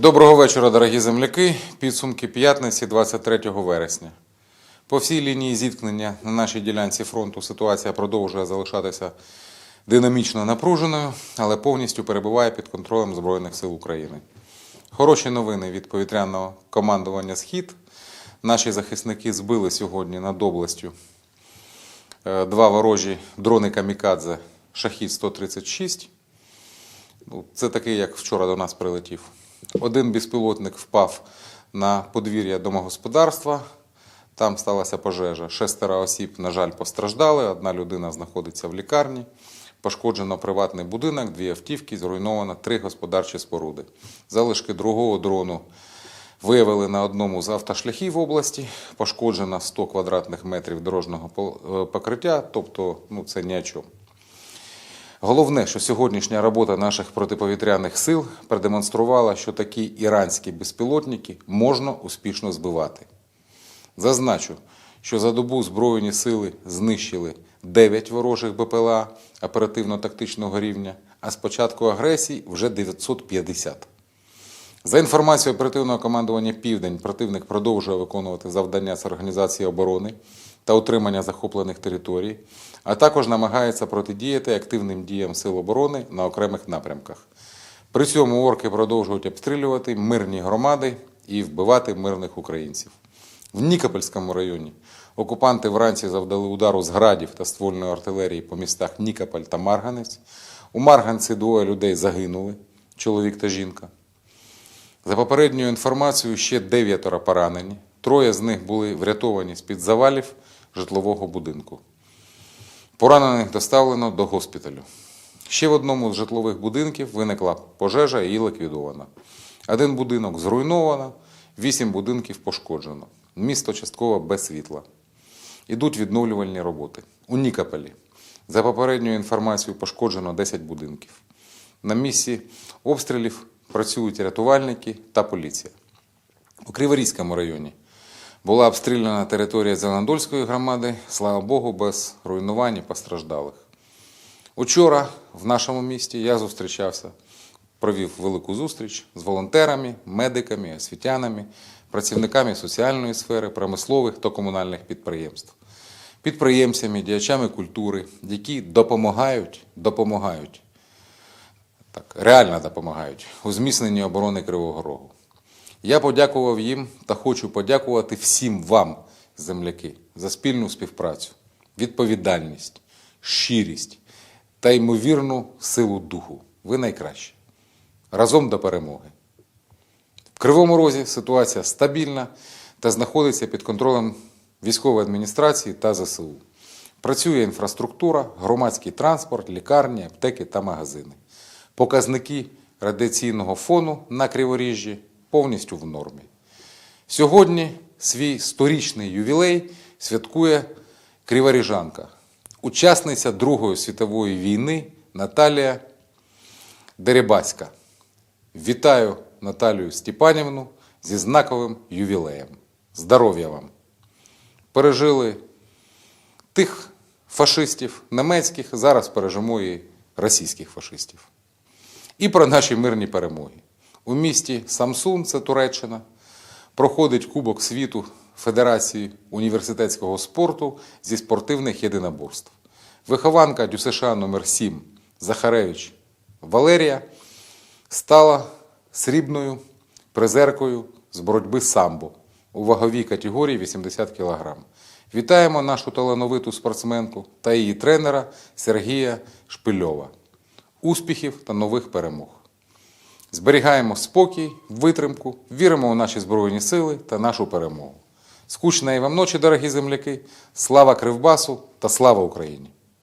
Доброго вечора, дорогі земляки. Підсумки п'ятниці 23 вересня. По всій лінії зіткнення на нашій ділянці фронту ситуація продовжує залишатися динамічно напруженою, але повністю перебуває під контролем Збройних сил України. Хороші новини від повітряного командування Схід. Наші захисники збили сьогодні над областю е, два ворожі дрони Камікадзе Шахід 136. Ну, це такий, як вчора до нас прилетів. Один безпілотник впав на подвір'я домогосподарства. Там сталася пожежа. Шестеро осіб, на жаль, постраждали. Одна людина знаходиться в лікарні. Пошкоджено приватний будинок, дві автівки, зруйновано три господарчі споруди. Залишки другого дрону виявили на одному з автошляхів області. Пошкоджено 100 квадратних метрів дорожнього е, покриття, тобто ну, це ні о чому. Головне, що сьогоднішня робота наших протиповітряних сил продемонструвала, що такі іранські безпілотники можна успішно збивати. Зазначу, що за добу Збройні сили знищили 9 ворожих БПЛА оперативно-тактичного рівня, а з початку агресії вже 950. За інформацією оперативного командування Південь, противник продовжує виконувати завдання з організації оборони та утримання захоплених територій, а також намагається протидіяти активним діям Сил оборони на окремих напрямках. При цьому орки продовжують обстрілювати мирні громади і вбивати мирних українців. В Нікопольському районі окупанти вранці завдали удару з градів та ствольної артилерії по містах Нікополь та Марганець. У Марганці двоє людей загинули чоловік та жінка. За попередньою інформацією, ще дев'ятеро поранені. Троє з них були врятовані з-під завалів житлового будинку. Поранених доставлено до госпіталю. Ще в одному з житлових будинків виникла пожежа і її ліквідовано. Один будинок зруйновано, вісім будинків пошкоджено. Місто частково без світла. Ідуть відновлювальні роботи. У Нікополі. За попередньою інформацією, пошкоджено 10 будинків. На місці обстрілів працюють рятувальники та поліція. У Криворізькому районі була обстріляна територія Зеленодольської громади, слава Богу, без руйнувань і постраждалих. Учора в нашому місті я зустрічався, провів велику зустріч з волонтерами, медиками, освітянами, працівниками соціальної сфери, промислових та комунальних підприємств, підприємцями, діячами культури, які допомагають, допомагають, так, реально допомагають у зміцненні оборони Кривого Рогу. Я подякував їм та хочу подякувати всім вам, земляки, за спільну співпрацю, відповідальність, щирість та ймовірну силу духу. Ви найкращі. Разом до перемоги. В Кривому Розі ситуація стабільна та знаходиться під контролем військової адміністрації та ЗСУ. Працює інфраструктура, громадський транспорт, лікарні, аптеки та магазини. Показники радіаційного фону на Криворіжжі повністю в нормі. Сьогодні свій сторічний ювілей святкує криворіжанка, учасниця Другої світової війни Наталія Дерибаська. Вітаю Наталію Степанівну зі знаковим ювілеєм. Здоров'я вам! Пережили тих фашистів німецьких, зараз пережимо і російських фашистів. І про наші мирні перемоги. У місті Самсун, це Туреччина, проходить Кубок світу Федерації університетського спорту зі спортивних єдиноборств. Вихованка ДЮСШ номер 7 Захаревич Валерія стала срібною призеркою з боротьби самбо у ваговій категорії 80 кг. Вітаємо нашу талановиту спортсменку та її тренера Сергія Шпильова. Успіхів та нових перемог. Зберігаємо спокій, витримку, віримо у наші Збройні сили та нашу перемогу. Скучної вам ночі, дорогі земляки! Слава Кривбасу та слава Україні!